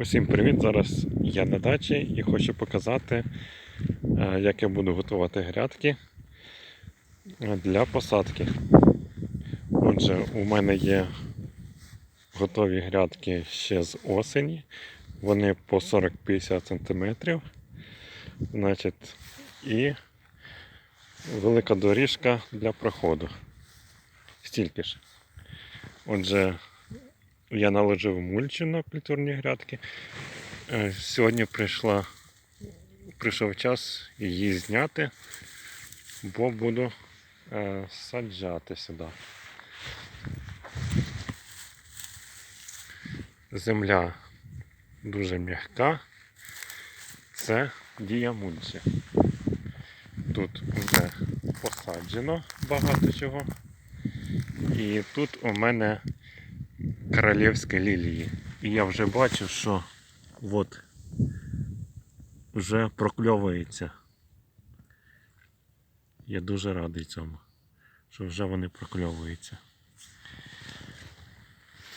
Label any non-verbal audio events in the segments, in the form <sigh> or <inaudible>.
Усім привіт! Зараз я на дачі і хочу показати, е, як я буду готувати грядки для посадки. Отже, у мене є готові грядки ще з осені. Вони по 40-50 см. Значить, і велика доріжка для проходу. Стільки ж. Отже, я наложив мульчу на культурні грядки. Е, Сьогодні прийшла, прийшов час її зняти, бо буду е, саджати сюди. Земля дуже м'яка. Це дія мульчі. Тут вже посаджено багато чого. І тут у мене королівські лілії. І я вже бачу, що от вже прокльовується. Я дуже радий цьому, що вже вони прокльовуються.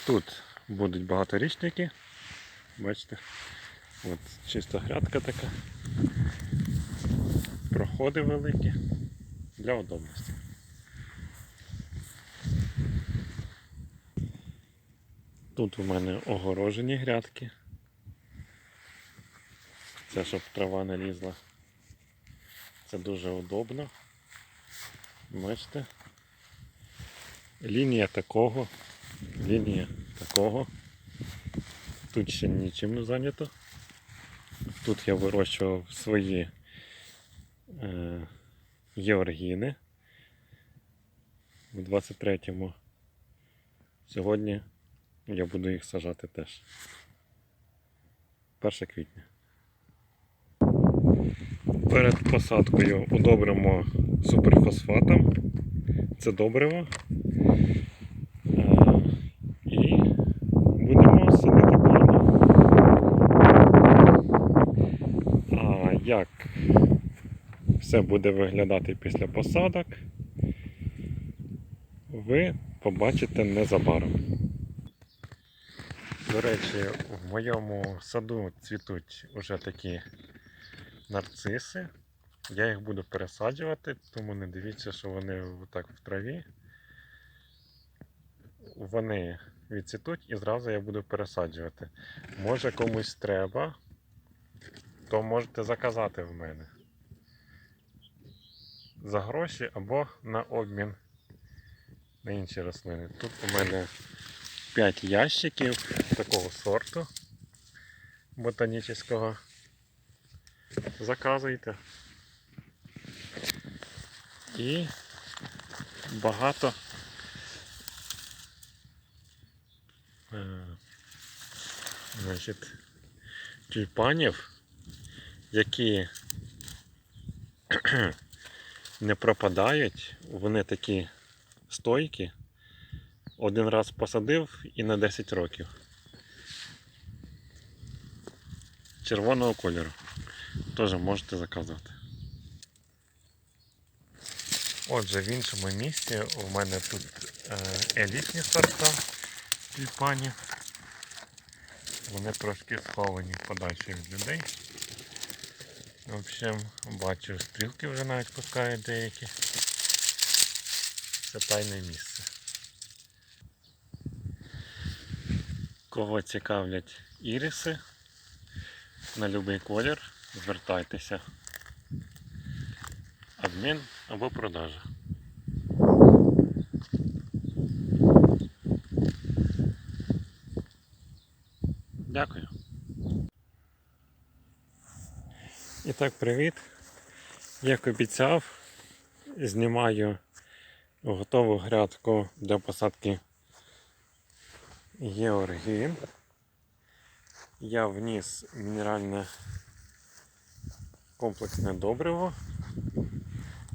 Тут будуть багаторічники. Бачите? От чиста грядка така. Проходи великі для удобності. Тут у мене огорожені грядки. Це щоб трава не лізла. Це дуже удобно. Бачите? Лінія такого, лінія такого. Тут ще нічим не зайнято. Тут я вирощував свої е, єврогіни в 23-му. Сьогодні я буду їх сажати теж. 1 квітня. Перед посадкою удобримо суперфосфатом. Це добриво. Е, І будемо садити корні. А як все буде виглядати після посадок, ви побачите незабаром. До речі, в моєму саду цвітуть уже такі нарциси. Я їх буду пересаджувати, тому не дивіться, що вони так в траві. Вони відцвітуть і зразу я буду пересаджувати. Може комусь треба, то можете заказати в мене. За гроші або на обмін на інші рослини. Тут у мене 5 ящиків такого сорту ботанічного. Заказуйте. І багато е, значить, тюльпанів, які <clears throat> не пропадають, вони такі стойкі. Один раз посадив і на 10 років. Червоного кольору. Теж можете заказувати. Отже, в іншому місці у мене тут е, елітні сорта тюльпанів. Вони трошки сховані подальше від людей. В общем, бачу, стрілки вже навіть пускають деякі. Це тайне місце. Кого цікавлять іріси на будь-який колір, звертайтеся. Адмін або продажа. Дякую. І так, привіт. Як обіцяв, знімаю готову грядку для посадки Георгін. Я вніс мінеральне комплексне добриво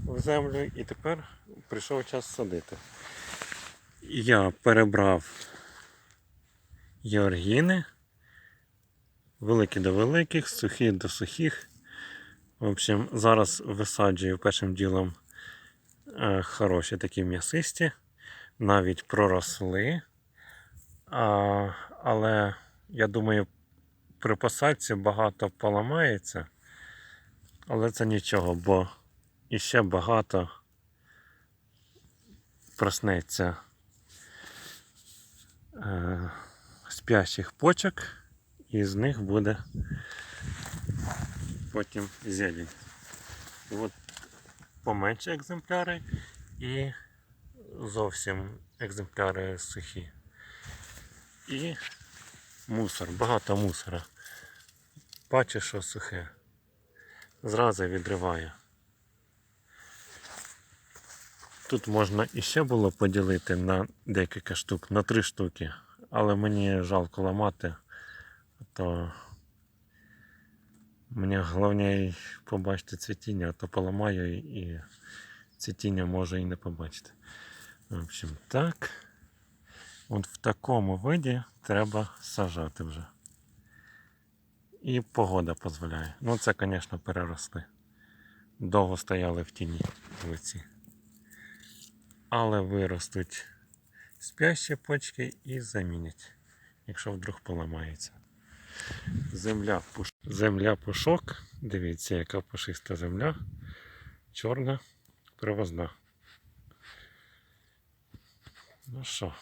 в землю і тепер прийшов час садити. Я перебрав георгіни, великі до великих, сухі до сухих. В общем, зараз висаджую першим ділом е, хороші такі м'ясисті, навіть проросли. А, але я думаю, при посадці багато поламається, але це нічого, бо іще багато проснеться е, спящих почок, і з них буде потім зелень. От поменше екземпляри і зовсім екземпляри сухі. І мусор, багато мусора. Бачиш, що сухе. Зразу відриває. Тут можна іще було поділити на декілька штук, на три штуки, але мені жалко ламати, то мені головне побачити цвітіння, а то поламаю і цвітіння можу і не побачити. В общем, так. От в такому виді треба сажати вже. І погода дозволяє. Ну це, звісно, переросли. Довго стояли в тіні вулиці. Але виростуть спящі почки і замінять, якщо вдруг поламається. Земля, пуш... земля пушок. Дивіться, яка пушиста земля. Чорна, привозна. Ну що,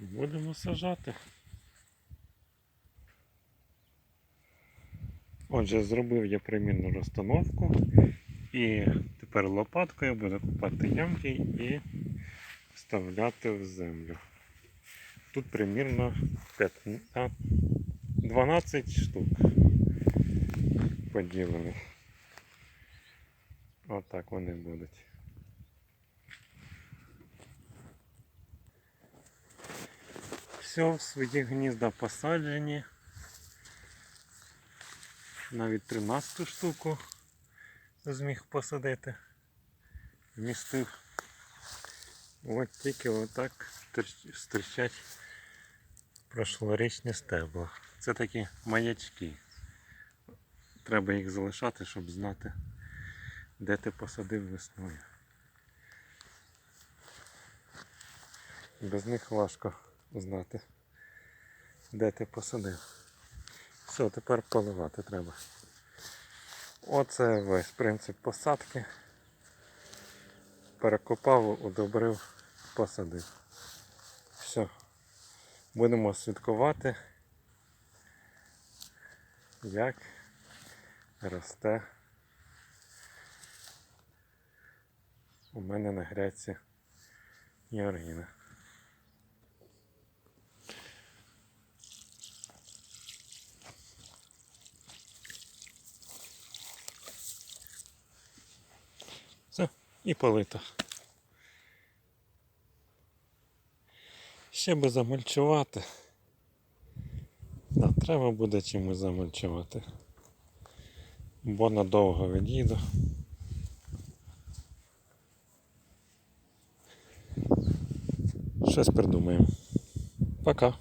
будемо сажати. Отже, зробив я примірну розстановку і тепер лопаткою буду купати ямки і вставляти в землю. Тут примірно 15, 12 штук поділених. Отак вони будуть. Все, в свої гнізда посаджені. Навіть 13 штуку зміг посадити. Вмістив. От тільки отак стирчать прошлорічні стебла. Це такі маячки. Треба їх залишати, щоб знати, де ти посадив весною. Без них важко знати, де ти посадив. Все, тепер поливати треба. Оце весь принцип посадки. Перекопав, удобрив, посадив. Все. Будемо слідкувати, як росте у мене на грядці Георгіна. Все, і полито. Ще би замульчувати. Да, треба буде чимось замульчувати. Бо надовго від'їду. Щось придумаємо. Пока.